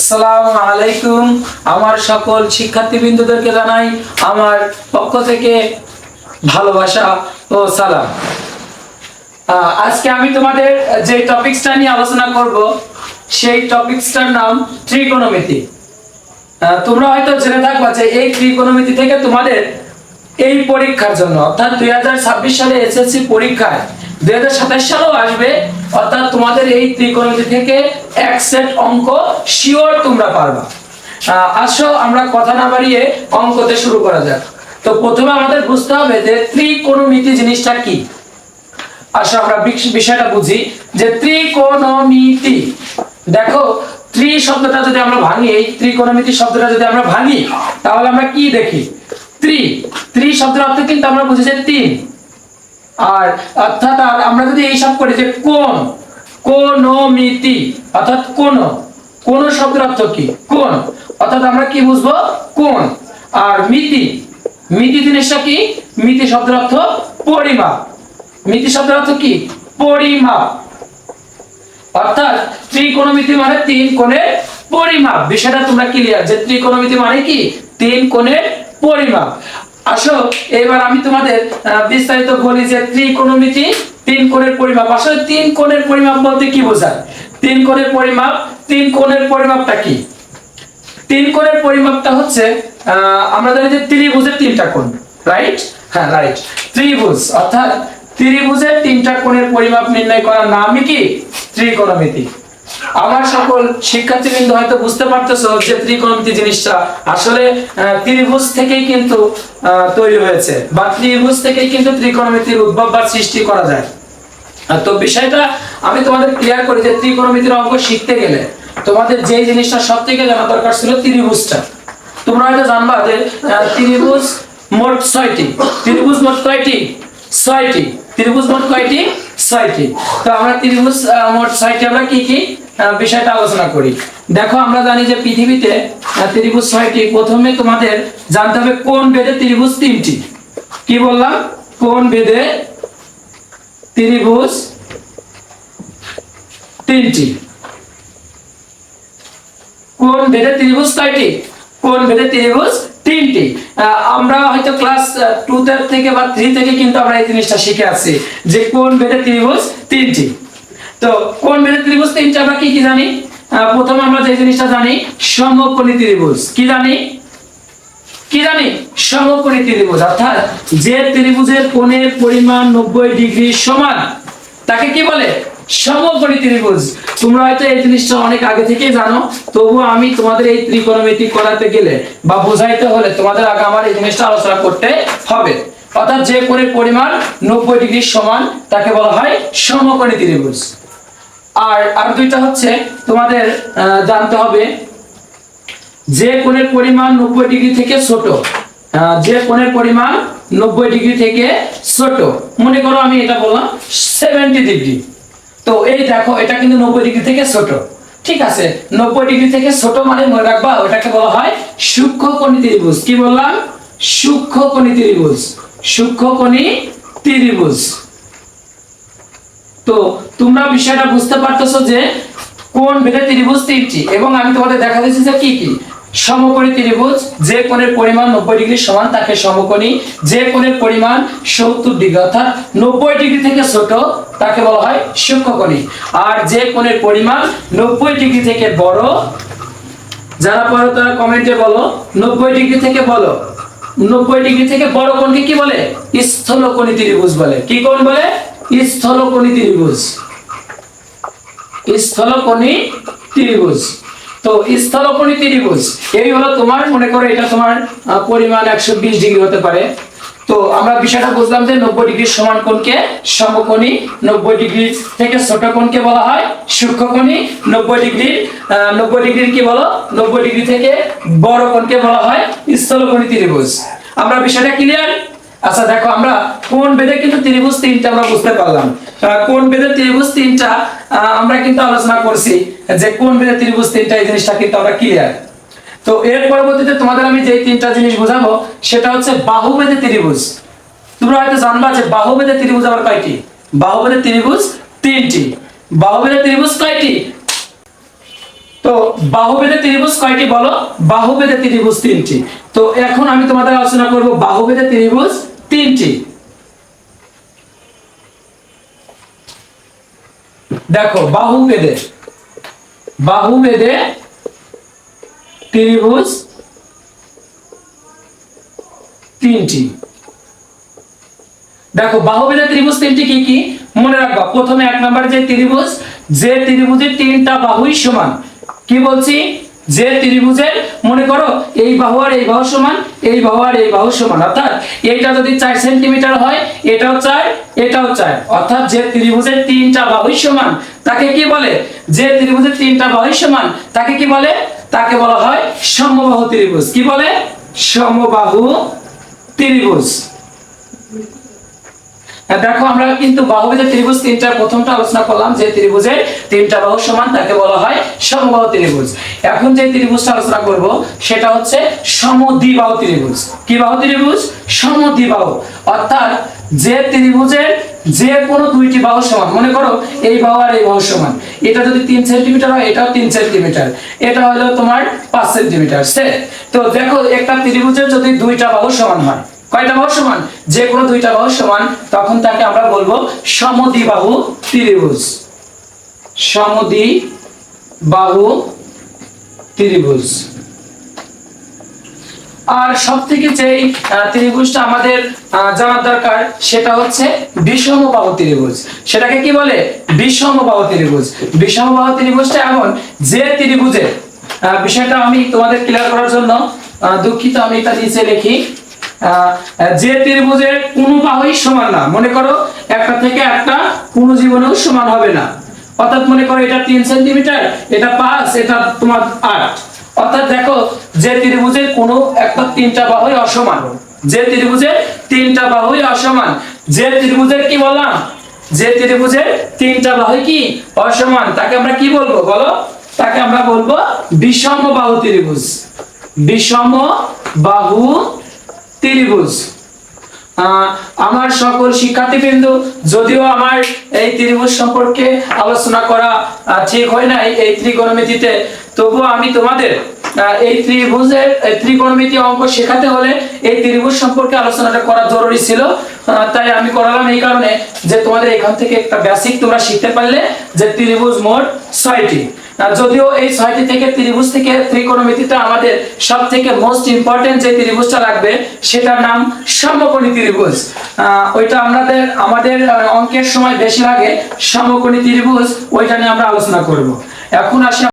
আসসালামু আলাইকুম। আমার সকল শিক্ষার্থীবৃন্দদেরকে জানাই আমার পক্ষ থেকে ভালোবাসা ও সালাম। আজকে আমি তোমাদের যে টপিকসটা নিয়ে আলোচনা করব, সেই টপিকসটার নাম ত্রিকোণমিতি। তোমরা হয়তো জেনে থাকবা যে এই ত্রিকোণমিতি থেকে তোমাদের এই পরীক্ষার জন্য, অর্থাৎ দুই হাজার ছাব্বিশ সালে এসএসসি পরীক্ষায় দুই সালেও আসবে, অর্থাৎ তোমাদের এই ত্রিকোণমিতি থেকে এক সেট অঙ্ক শিওর তোমরা পারবা। আসো, আমরা কথা না বাড়িয়ে অঙ্কতে শুরু করা যাক। তো প্রথমে আমাদের বুঝতে হবে যে ত্রিকোণমিতি জিনিসটা কি। আসো, আমরা বিষয়টা বুঝি। যে ত্রিকোণমিতি, দেখো, ত্রি শব্দটা যদি আমরা ভাঙি, এই ত্রিকোণমিতি শব্দটা যদি আমরা ভাঙি, তাহলে আমরা কি দেখি? ত্রি। ত্রি শব্দের অর্থ কিন্তু আমরা বুঝি যে তিন। আর অর্থাৎ আর আমরা যদি এইসব করি যে কোন, কোনমিতি, অর্থাৎ কোন কোন শব্দের অর্থ কি? কোন। অর্থাৎ আমরা কি বুঝব? কোন। আর মিতি মিতি জিনিসটা কি? মিতি শব্দের অর্থ পরিমাপ। মিতি শব্দের অর্থ কি? পরিমাপ। অর্থাৎ ত্রিকোণমিতি মানে তিন কোণের পরিমাপ। বিষয়টা তোমরা ক্লিয়ার যে ত্রিকোণমিতি মানে কি? তিন কোণের পরিমাপ। আসো, এবার আমি তোমাদের বিস্তারিত বলি যে ত্রিকোণমিতি তিন কোণের পরিমাপ। আসলে তিন কোণের পরিমাপ বলতে কি বোঝায়? তিন কোণের পরিমাপ, তিন কোণের পরিমাপটা কি? তিন কোণের পরিমাপটা হচ্ছে আমরা জানি যে ত্রিভুজের তিনটা কোণ রাইট হ্যাঁ রাইট ত্রিভুজ, অর্থাৎ ত্রিভুজের তিনটা কোণের পরিমাপ নির্ণয় করার নামই কি? ত্রিকোণমিতি। আমার সকল শিক্ষার্থীবৃন্দ হয়তো বুঝতে পারতেছো যে ত্রিকোণমিতি জিনিসটা আসলে ত্রিভুজ থেকেই কিন্তু তৈরি হয়েছে বা ত্রিভুজ থেকেই কিন্তু ত্রিকোণমিতির উদ্ভব বা সৃষ্টি করা যায়। তো বিষয়টা আমি তোমাদের ক্লিয়ার করি যে ত্রিকোণমিতির অঙ্ক শিখতে গেলে তোমাদের যে জিনিসটা সব থেকে জানা দরকার ছিল ত্রিভুজটা। তোমরা হয়তো জানবা যে ত্রিভুজ মোট ছয়টি। ত্রিভুজ মোট কয়টি? ছয়টি। ত্রিভুজ মোট কয়টি? ছয়টি। তো আমরা ত্রিভুজ মোট ছয়টি আমরা কি কি বিষয়টা আলোচনা করি। দেখো, আমরা জানি যে পৃথিবীতে ত্রিভুজ ছয়টি। প্রথমে তোমাদের জানতে হবে কোন বেদে ত্রিভুজ তিনটি। কি বললাম? কোন বেদে ত্রিভুজ তিনটি? কোন ভেদে ত্রিভুজ কয়টি কোন ভেদে ত্রিভুজ তিনটি? আমরা হয়তো ক্লাস টু থেকে বা থ্রি থেকে কিন্তু আমরা এই জিনিসটা শিখে আছি যে কোন বেদে ত্রিভুজ তিনটি। তো কোন ভেদে ত্রিভুজ? তিনটি আমরা কি কি জানি? প্রথমে আমরা যে জিনিসটা জানি, সমকোণী ত্রিভুজ। কি জানি? কি জানি? সমকোণী ত্রিভুজ। অর্থাৎ যে ত্রিভুজের কোণের পরিমাণ নব্বই ডিগ্রি সমান, তাকে কি বলে? সমকোণী ত্রিভুজ। তোমরা হয়তো এই জিনিসটা অনেক আগে থেকে জানো তবুও আমি তোমাদের এই ত্রিকোণমিতি করাতে গেলে বা বোঝাইতে হলে তোমাদের আগে আমার এই জিনিসটা আলোচনা করতে হবে। অর্থাৎ যে কোণের পরিমাণ নব্বই ডিগ্রি সমান, তাকে বলা হয় সমকোণী ত্রিভুজ। আর আর দুইটা হচ্ছে তোমাদের জানতে হবে যে কোণের পরিমাণ নব্বই ডিগ্রি থেকে ছোট যে কোণের পরিমাণ নব্বই ডিগ্রি থেকে ছোট। মনে করো আমি এটা বললাম সেভেন্টি ডিগ্রি। তো এই দেখো, এটা কিন্তু নব্বই ডিগ্রি থেকে ছোট। ঠিক আছে, নব্বই ডিগ্রি থেকে ছোট মানে মনে রাখবা, ওটাকে বলা হয় সূক্ষ্মকোণী ত্রিভুজ। কি বললাম? সূক্ষ্মকোণী ত্রিভুজ। সূক্ষ্মকোণী ত্রিভুজ। তো তোমরা বিষয়টা বুঝতে পারতেছো যে কোন ভেদে ত্রিভুজ তিনটি? এবং আমি তোমাদের দেখা দিচ্ছি যে কি কি? সমকোণী ত্রিভুজ, যে কোণের পরিমাণ নব্বই ডিগ্রি সমান তাকে সমকোণী, যে কোণের পরিমাণ সত্তর ডিগ্রি, অর্থাৎ নব্বই ডিগ্রি থেকে ছোট তাকে বলা হয় সূক্ষ্মকোণী। আর যে কোণের পরিমাণ নব্বই ডিগ্রি থেকে বড়, যারা পড়ো তারা কমেন্টে বলো, নব্বই ডিগ্রি থেকে বলো। নব্বই ডিগ্রি থেকে বড় কোণকে কি বলে? স্থলকোণী ত্রিভুজ বলে। কি কোণ বলে? স্থলকোণী ত্রিভুজ। স্থলকোণী ত্রিভুজ। তো স্থলকোণী ত্রিভুজ এই হলো তোমার মনে করো এটা তোমার পরিমাণ একশো বিশ ডিগ্রি হতে পারে। তো আমরা বিষয়টা বুঝলাম যে নব্বই ডিগ্রি সমান কোণকে সমকোণী নব্বই ডিগ্রি থেকে ছোট কোণকে বলা হয় সূক্ষ্মকোণী নব্বই ডিগ্রির আহ, নব্বই ডিগ্রির কি বলো? নব্বই ডিগ্রি থেকে বড় কোণকে বলা হয় স্থলকোণী ত্রিভুজ। আমরা বিষয়টা ক্লিয়ার আচ্ছা দেখো, আমরা কোন বেদে কিন্তু ত্রিভুজ তিনটা আমরা বুঝতে পারলাম। কোন বেদে ত্রিভুজ তিনটা আমরা কিন্তু আলোচনা করছি যে কোন বেদে ত্রিভুজ তিনটা, এই জিনিসটা কিন্তু আমরা ক্লিয়ার তো এর পরবর্তীতে তোমাদের আমি যে তিনটা জিনিস বোঝাবো, সেটা হচ্ছে বাহুবেদে ত্রিভুজ। তোমরা হয়তো জানবা যে বাহুবেদে ত্রিভুজ আবার কয়টি? বাহুবেদে ত্রিভুজ তিনটি। বাহুবেদে ত্রিভুজ কয়টি? তো বাহুবেদে ত্রিভুজ কয়টি বলো? বাহুবেদে ত্রিভুজ তিনটি। তো এখন আমি তোমাদের আলোচনা করব বাহুবেদে ত্রিভুজ তিনটি। দেখো বাহুবেদে বাহুবেদে ত্রিভুজ তিনটি। দেখো বাহুবেদে ত্রিভুজ তিনটি কি কি? মনে রাখবা, প্রথমে এক নম্বরে যে ত্রিভুজ, যে ত্রিভুজের তিনটা বাহুই সমান। কি বলছি? যে ত্রিভুজের, মনে করো, এই বাহু আর এই বাহু সমান, এই বাহু আর এই বাহু সমান। অর্থাৎ এইটা যদি চার সেন্টিমিটার হয়, এটাও চার এটাও চার। অর্থাৎ যে ত্রিভুজের তিনটা বাহুই সমান, তাকে কি বলে? যে ত্রিভুজের তিনটা বাহুই সমান, তাকে কি বলে? তাকে বলা হয় সমবাহু ত্রিভুজ। কি বলে? সমবাহু ত্রিভুজ। দেখো, আমরা কিন্তু বাহুবেদের ত্রিভুজ তিনটা প্রথমটা আলোচনা করলাম, যে ত্রিভুজের তিনটা বাহু সমান তাকে বলা হয় সমবাহু ত্রিভুজ। এখন যে ত্রিভুজটা আলোচনা করব, সেটা হচ্ছে সমদ্বিবাহু ত্রিভুজ। কি বাহু ত্রিভুজ? সমদ্বিবাহু। অর্থাৎ যে ত্রিভুজের যে কোনো দুইটি বাহু সমান, মনে করো এই বাহু আর এই বাহু সমান, এটা যদি তিন সেন্টিমিটার হয়, এটাও তিন সেন্টিমিটার, এটা হলো তোমার পাঁচ সেন্টিমিটার সে তো দেখো, একটা ত্রিভুজের যদি দুইটা বাহু সমান হয় কয়টা বাহু সমান? যে কোনো দুইটা বাহু সমান, তখন তাকে আমরা বলব সমদ্বিবাহু ত্রিভুজ। সমদ্বিবাহু ত্রিভুজ। আর সব থেকে যেই ত্রিভুজটা আমাদের জানার দরকার, সেটা হচ্ছে বিষমবাহু ত্রিভুজ। সেটাকে কি বলে? বিষমবাহু ত্রিভুজ। বিষমবাহু ত্রিভুজটা এমন, যে ত্রিভুজের বিষয়টা আমি তোমাদের ক্লিয়ার করার জন্য দুঃখিত আমি এটা নিচে লিখি যে ত্রিভুজের কোনো বাহুই সমান না। মনে করো, একটা থেকে একটা কোনো জীবনেও সমান হবে না। অর্থাৎ মনে করো, এটা তিন সেন্টিমিটার, এটা পাঁচ, এটা তোমার আট। অর্থাৎ দেখো, যে ত্রিভুজের কোনো একটা তিনটা বাহুই অসমান। যে ত্রিভুজের তিনটা বাহুই অসমান। যে ত্রিভুজের কি বললাম? যে ত্রিভুজের তিনটা বাহুই কি? অসমান। তাকে আমরা কি বলব? বলো। তাকে আমরা বলব বিষম বাহু ত্রিভুজ। বিষম বাহু ত্রিভুজ। আমার সকল শিক্ষার্থীবৃন্দ, যদিও আমার এই ত্রিভুজ সম্পর্কে আলোচনা করা ঠিক হয় নাই এই ত্রিকোণমিতিতে, তবুও আমি তোমাদের এই ত্রিভুজের ত্রিকোণমিতি অঙ্ক শেখাতে হলে এই ত্রিভুজ সম্পর্কে আলোচনাটা করা জরুরি ছিল। তাই আমি করালাম এই কারণে যে তোমাদের এখান থেকে একটা বেসিক তোমরা শিখতে পারলে যে ত্রিভুজ মোট ছয়টি। যদিও এই ছয়টি থেকে ত্রিভুজ থেকে ত্রিকোণমিতিটা আমাদের সব থেকে মোস্ট ইম্পর্টেন্ট যে ত্রিভুজটা লাগবে, সেটার নাম সমকোণী ত্রিভুজ। ওইটা আমাদের আমাদের অঙ্কের সময় বেশি লাগে, সমকোণী ত্রিভুজ, ওইটা নিয়ে আমরা আলোচনা করব। এখন আসি